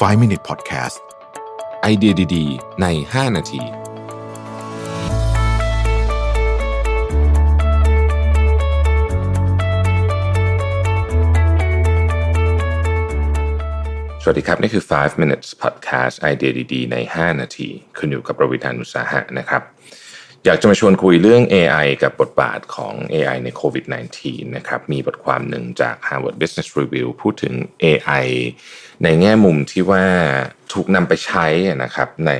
5 Minute Podcast ไอเดียดีๆ ใน 5 นาที สวัสดีครับ นี่คือ 5 minutes podcast ไอเดียดีๆ ใน 5 นาที คุณอยู่กับประวิธานุสาหะนะครับ อยากจะมาชวนคุยเรื่อง AI กับบทบาทของ AI ในโควิด -19 นะครับ มีบทความหนึ่งจาก Harvard Business Review พูดถึง AI ในแง่มุมที่ว่าถูกนำไปใช้นะครับใน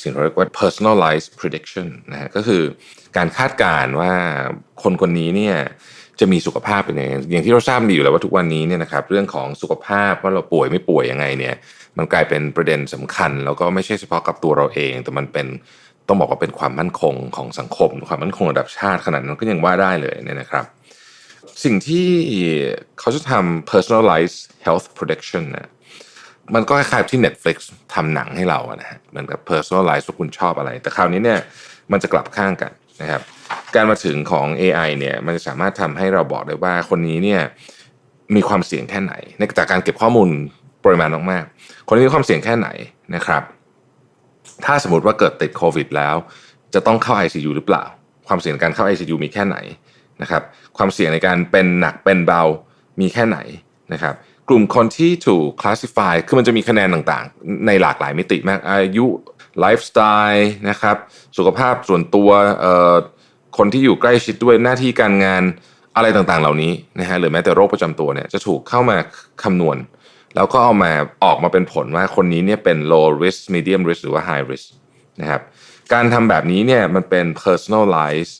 สิ่งที่เรียกว่า personalized prediction นะฮะก็คือการคาดการณ์ว่าคนคนนี้เนี่ยจะมีสุขภาพเป็นยังไงอย่างที่เราทราบดีอยู่แล้วว่าทุกวันนี้เนี่ยนะครับเรื่องของสุขภาพว่าเราป่วยไม่ป่วยยังไงเนี่ยมันกลายเป็นประเด็นสำคัญ แล้วก็ไม่ใช่เฉพาะกับตัวเราเอง แต่มันเป็น ต้องบอกว่าเป็นความมั่นคงของสังคม ความมั่นคงระดับชาติขนาดนั้นก็ยังว่าได้เลยเนี่ยนะครับ สิ่งที่เขาจะทำ personalized health prediction นะมันก็คล้ายๆที่ Netflix ทำหนังให้เราอะนะฮะเหมือนกับ personalize ว่าคุณชอบอะไร แต่คราวนี้เนี่ยมันจะกลับข้างกันนะครับ การมาถึงของ AI เนี่ยมันจะสามารถทำให้เราบอกได้ว่าคนนี้เนี่ยมีความเสี่ยงแค่ไหน ในจากการเก็บข้อมูลปริมาณมากๆ คนนี้มีความเสี่ยงแค่ไหนนะครับ ถ้าสมมติว่าเกิดติดโควิดแล้ว จะต้องเข้า ICU หรือเปล่า ความเสี่ยงการเข้า ICU มีแค่ไหนนะครับ ความเสี่ยงในการเป็นหนักเป็นเบามีแค่ไหนนะครับกลุ่มคนที่ถูก classify คือมันจะมีคะแนนต่างๆ ในหลากหลายมิติมากอายุไลฟ์สไตล์นะครับสุขภาพส่วนตัวคนที่อยู่ใกล้ชิดด้วยหน้าที่การงานอะไรต่างๆ เหล่านี้นะฮะหรือแม้แต่โรคประจำตัวเนี่ยจะถูกเข้ามาคำนวณ แล้วก็เอามาออกมาเป็นผลว่าคนนี้เนี่ยเป็น low risk medium risk หรือว่า high risk นะครับการทำแบบนี้เนี่ยมันเป็น personalized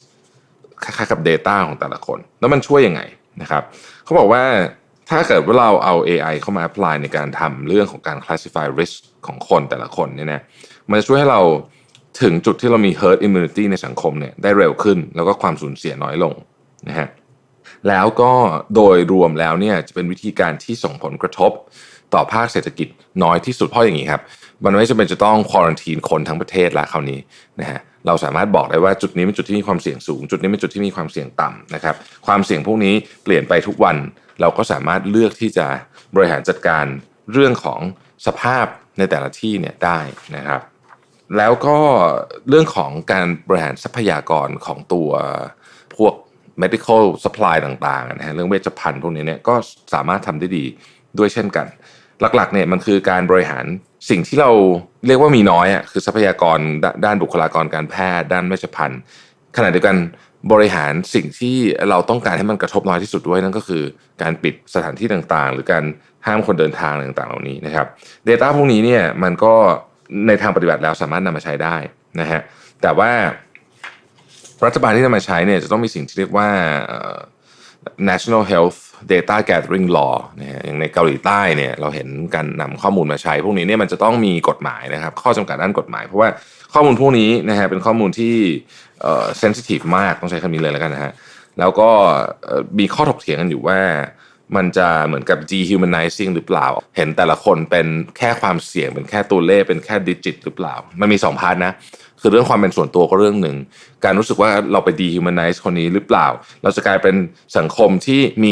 คล้ายๆกับ Data ของแต่ละคน แล้วมันช่วยยังไงนะครับเขาบอกว่าถ้าเกิดว่าเราเอา AI เข้ามา apply ในการทำเรื่องของการ classify risk ของคนแต่ละคนเนี่ยนะมันจะช่วยให้เราถึงจุดที่เรามี herd immunity ในสังคมเนี่ยได้เร็วขึ้น แล้วก็ความสูญเสียน้อยลงนะฮะ แล้วก็โดยรวมแล้วเนี่ยจะเป็นวิธีการที่ส่งผลกระทบต่อภาคเศรษฐกิจน้อยที่สุดเพราะอย่างนี้ครับ มันไม่จำเป็นจะต้องควอรันทีนคนทั้งประเทศละคราวนี้นะฮะเราสามารถบอกได้ว่าจุดนี้เป็นจุดที่มีความเสี่ยงสูง จุดนี้เป็นจุดที่มีความเสี่ยงต่ำนะครับ ความเสี่ยงพวกนี้เปลี่ยนไปทุกวัน เราก็สามารถเลือกที่จะบริหารจัดการเรื่องของสภาพในแต่ละที่เนี่ยได้นะครับ แล้วก็เรื่องของการบริหารทรัพยากรของตัวพวก medical supply ต่างๆนะฮะเรื่องเวชภัณฑ์พวกนี้เนี่ยก็สามารถทำได้ดีด้วยเช่นกัน หลักๆเนี่ยมันคือการบริหารสิ่งที่เราเรียกว่ามีน้อยอะคือทรัพยากรดด้านบุคลากรการแพทย์ ด้านเวชภัณฑ์ขณะเดียวกันบริหารสิ่งที่เราต้องการให้มันกระทบน้อยที่สุดด้วยนั่นก็คือ การปิดสถานที่ต่างๆ หรือการห้ามคนเดินทางต่างๆ เหล่านี้นะครับ Data พวกนี้เนี่ยมันก็ในทางปฏิบัติแล้วสามารถนำมาใช้ได้นะฮะแต่ว่า รัฐบาลที่นำมาใช้เนี่ยจะต้องมีสิ่งที่เรียกว่า national health data gathering law นะฮะอย่างในเกาหลีใต้เนี่ยเราเห็นการนำข้อมูลมาใช้ พวกนี้เนี่ยมันจะต้องมีกฎหมายนะครับ ข้อจำกัดด้านกฎหมาย เพราะว่าข้อมูลพวกนี้นะฮะเป็นข้อมูลที่เอ่อ sensitive มากต้องใช้คำนี้เลยแล้วกันนะฮะแล้วก็มีข้อถกเถียงกันอยู่ว่า มันจะเหมือนกับ dehumanizing หรือเปล่า เห็นแต่ละคนเป็นแค่ความเสี่ยง เป็นแค่ตัวเลข เป็นแค่ดิจิต หรือเปล่า มันมีสองพาร์ทนะ คือเรื่องความเป็นส่วนตัวก็เรื่องหนึ่ง การรู้สึกว่าเราไป dehumanize คนนี้หรือเปล่า เราจะกลายเป็นสังคมที่มี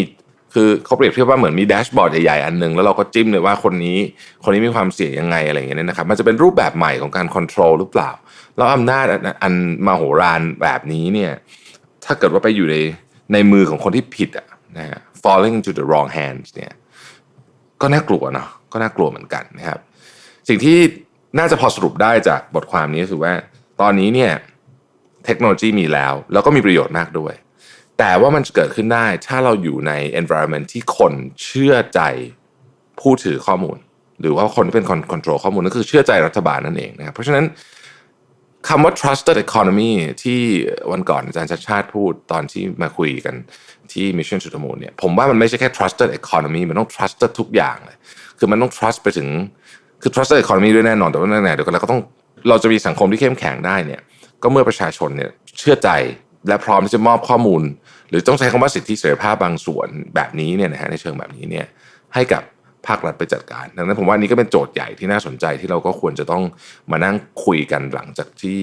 คือเขาเปรียบเทียบว่าเหมือนมีแดชบอร์ดใหญ่ๆ อันหนึ่งแล้วเราก็จิ้มเลยว่าคนนี้ คนนี้มีความเสี่ยงยังไงอะไรอย่างเงี้ยนะครับ มันจะเป็นรูปแบบใหม่ของการควบคุมหรือเปล่า แล้วอำนาจอันอันมโหฬารแบบนี้เนี่ย ถ้าเกิดว่าไปอยู่ในในมือของคนที่ผิดอะ นะฮะ falling to the wrong hands เนี่ยก็น่ากลัวเนาะก็น่ากลัวเหมือนกันนะครับ สิ่งที่น่าจะพอสรุปได้จากบทความนี้ก็คือว่าตอนนี้เนี่ยเทคโนโลยีมีแล้ว แล้วก็มีประโยชน์มากด้วย แต่ว่ามันจะเกิดขึ้นได้ถ้าเราอยู่ใน environment ที่คนเชื่อใจผู้ถือข้อมูล หรือว่าคนที่เป็นคน control ข้อมูลนั่นคือเชื่อใจรัฐบาลนั่นเองนะครับเพราะฉะนั้น คำว่า trusted economy ที่วันก่อนอาจารย์ชัดชาติพูดตอนที่มาคุยกันที่ Mission to the Moon เนี่ยผมว่ามันไม่ใช่แค่ trusted economy มันต้อง trusted ทุกอย่างเลย คือมันต้อง trust ไปถึงคือ trusted economy ด้วยแน่นอนแต่ว่าแน่ๆเดี๋ยวกันเราก็ต้องเราจะมีสังคมที่เข้มแข็งได้เนี่ยก็เมื่อประชาชนเนี่ยเชื่อใจและพร้อมที่จะมอบข้อมูล หรือต้องใช้คำว่าสิทธิเสรีภาพบางส่วนแบบนี้เนี่ยนะฮะในเชิงแบบนี้เนี่ยให้กับ ภาครัฐไปจัดการ ดังนั้นผมว่านี่ก็เป็นโจทย์ใหญ่ที่น่าสนใจที่เราก็ควรจะต้องมานั่งคุยกันหลังจากที่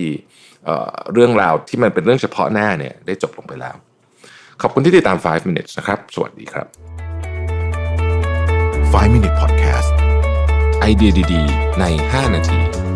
เเรื่องราวที่มันเป็นเรื่องเฉพาะหน้าเนี่ยได้จบลงไปแล้ว ขอบคุณที่ติดตาม 5 minutes นะครับ สวัสดีครับ 5 Minute Podcast ไอเดียดีๆ ใน 5 นาที